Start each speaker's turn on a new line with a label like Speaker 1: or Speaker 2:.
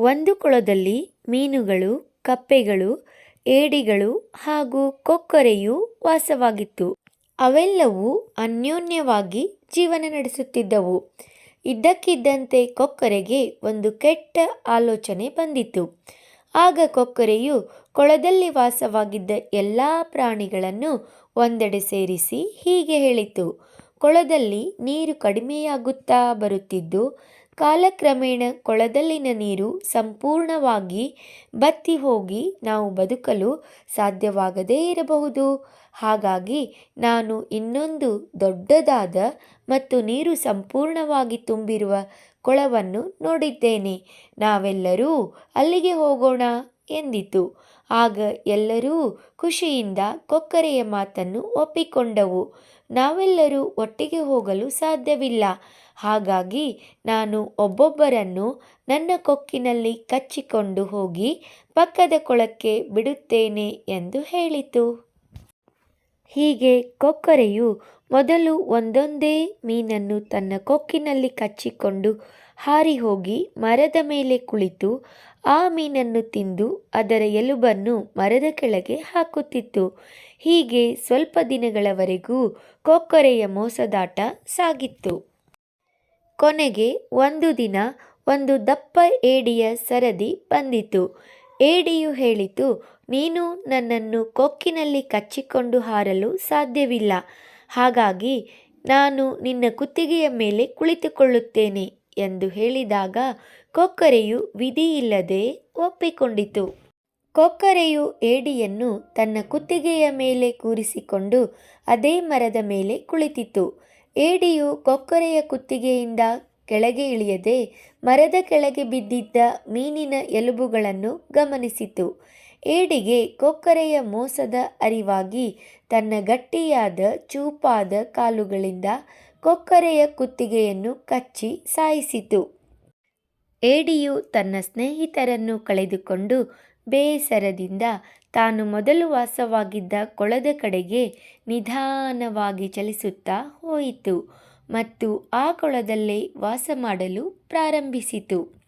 Speaker 1: ಒಂದು ಕೊಳದಲ್ಲಿ ಮೀನುಗಳು, ಕಪ್ಪೆಗಳು, ಏಡಿಗಳು ಹಾಗೂ ಕೊಕ್ಕರೆಯು ವಾಸವಾಗಿತ್ತು. ಅವೆಲ್ಲವೂ ಅನ್ಯೋನ್ಯವಾಗಿ ಜೀವನ ನಡೆಸುತ್ತಿದ್ದವು. ಇದ್ದಕ್ಕಿದ್ದಂತೆ ಕೊಕ್ಕರೆಗೆ ಒಂದು ಕೆಟ್ಟ ಆಲೋಚನೆ ಬಂದಿತು ಆಗ ಕೊಕ್ಕರೆಯು ಕೊಳದಲ್ಲಿ ವಾಸವಾಗಿದ್ದ ಎಲ್ಲ ಪ್ರಾಣಿಗಳನ್ನು ಒಂದೆಡೆ ಸೇರಿಸಿ ಹೀಗೆ ಹೇಳಿತು, ಕೊಳದಲ್ಲಿ ನೀರು ಕಡಿಮೆಯಾಗುತ್ತಾ ಬರುತ್ತಿದ್ದು ಕಾಲಕ್ರಮೇಣ ಕೊಳದಲ್ಲಿನ ನೀರು ಸಂಪೂರ್ಣವಾಗಿ ಬತ್ತಿ ಹೋಗಿ ನಾವು ಬದುಕಲು ಸಾಧ್ಯವಾಗದೇ ಇರಬಹುದು. ಹಾಗಾಗಿ ನಾನು ಇನ್ನೊಂದು ದೊಡ್ಡದಾದ ಮತ್ತು ನೀರು ಸಂಪೂರ್ಣವಾಗಿ ತುಂಬಿರುವ ಕೊಳವನ್ನು ನೋಡಿದ್ದೇನೆ. ನಾವೆಲ್ಲರೂ ಅಲ್ಲಿಗೆ ಹೋಗೋಣ. ಎಂದಿತು. ಆಗ ಎಲ್ಲರೂ ಖುಷಿಯಿಂದ ಕೊಕ್ಕರೆಯ ಮಾತನ್ನು ಒಪ್ಪಿಕೊಂಡವು. ನಾವೆಲ್ಲರೂ ಒಟ್ಟಿಗೆ ಹೋಗಲು ಸಾಧ್ಯವಿಲ್ಲ. ಹಾಗಾಗಿ ನಾನು ಒಬ್ಬೊಬ್ಬರನ್ನು ನನ್ನ ಕೊಕ್ಕಿನಲ್ಲಿ ಕಚ್ಚಿಕೊಂಡು ಹೋಗಿ ಪಕ್ಕದ ಕೊಳಕ್ಕೆ ಬಿಡುತ್ತೇನೆ ಎಂದು ಹೇಳಿತು. ಹೀಗೆ ಕೊಕ್ಕರೆಯು ಮೊದಲು ಒಂದೊಂದೇ ಮೀನನ್ನು ತನ್ನ ಕೊಕ್ಕಿನಲ್ಲಿ ಕಚ್ಚಿಕೊಂಡು ಹಾರಿ ಹೋಗಿ ಮರದ ಮೇಲೆ ಕುಳಿತು ಆ ಮೀನನ್ನು ತಿಂದು ಅದರ ಎಲುಬನ್ನು ಮರದ ಕೆಳಗೆ ಹಾಕುತ್ತಿತ್ತು. ಹೀಗೆ ಸ್ವಲ್ಪ ದಿನಗಳವರೆಗೂ ಕೊಕ್ಕರೆಯ ಮೋಸದಾಟ ಸಾಗಿತ್ತು. ಕೊನೆಗೆ ಒಂದು ದಿನ ಒಂದು ದಪ್ಪ ಏಡಿಯ ಸರದಿ ಬಂದಿತು. ಏಡಿಯು ಹೇಳಿತು, ನೀನು ನನ್ನನ್ನು ಕೊಕ್ಕಿನಲ್ಲಿ ಕಚ್ಚಿಕೊಂಡು ಹಾರಲು ಸಾಧ್ಯವಿಲ್ಲ. ಹಾಗಾಗಿ ನಾನು ನಿನ್ನ ಕುತ್ತಿಗೆಯ ಮೇಲೆ ಕುಳಿತುಕೊಳ್ಳುತ್ತೇನೆ. ಎಂದು ಹೇಳಿದಾಗ ಕೊಕ್ಕರೆಯು ವಿಧಿಯಿಲ್ಲದೆ ಒಪ್ಪಿಕೊಂಡಿತು. ಕೊಕ್ಕರೆಯು ಏಡಿಯನ್ನು ತನ್ನ ಕುತ್ತಿಗೆಯ ಮೇಲೆ ಕೂರಿಸಿಕೊಂಡು ಅದೇ ಮರದ ಮೇಲೆ ಕುಳಿತಿತು ಏಡಿಯು ಕೊಕ್ಕರೆಯ ಕುತ್ತಿಗೆಯಿಂದ ಕೆಳಗೆ ಇಳಿಯದೆ ಮರದ ಕೆಳಗೆ ಬಿದ್ದಿದ್ದ ಮೀನಿನ ಎಲುಬುಗಳನ್ನು ಗಮನಿಸಿತು. ಏಡಿಗೆ ಕೊಕ್ಕರೆಯ ಮೋಸದ ಅರಿವಾಗಿ ತನ್ನ ಗಟ್ಟಿಯಾದ ಚೂಪಾದ ಕಾಲುಗಳಿಂದ ಕೊಕ್ಕರೆಯ ಕುತ್ತಿಗೆಯನ್ನು ಕಚ್ಚಿ ಸಾಯಿಸಿತು. ಏಡಿಯು ತನ್ನ ಸ್ನೇಹಿತರನ್ನು ಕಳೆದುಕೊಂಡು ಬೇಸರದಿಂದ ತಾನು ಮೊದಲು ವಾಸವಾಗಿದ್ದ ಕೊಳದ ಕಡೆಗೆ ನಿಧಾನವಾಗಿ ಚಲಿಸುತ್ತಾ ಹೋಯಿತು ಮತ್ತು ಆ ಕೊಳದಲ್ಲೇ ವಾಸ ಮಾಡಲು ಪ್ರಾರಂಭಿಸಿತು.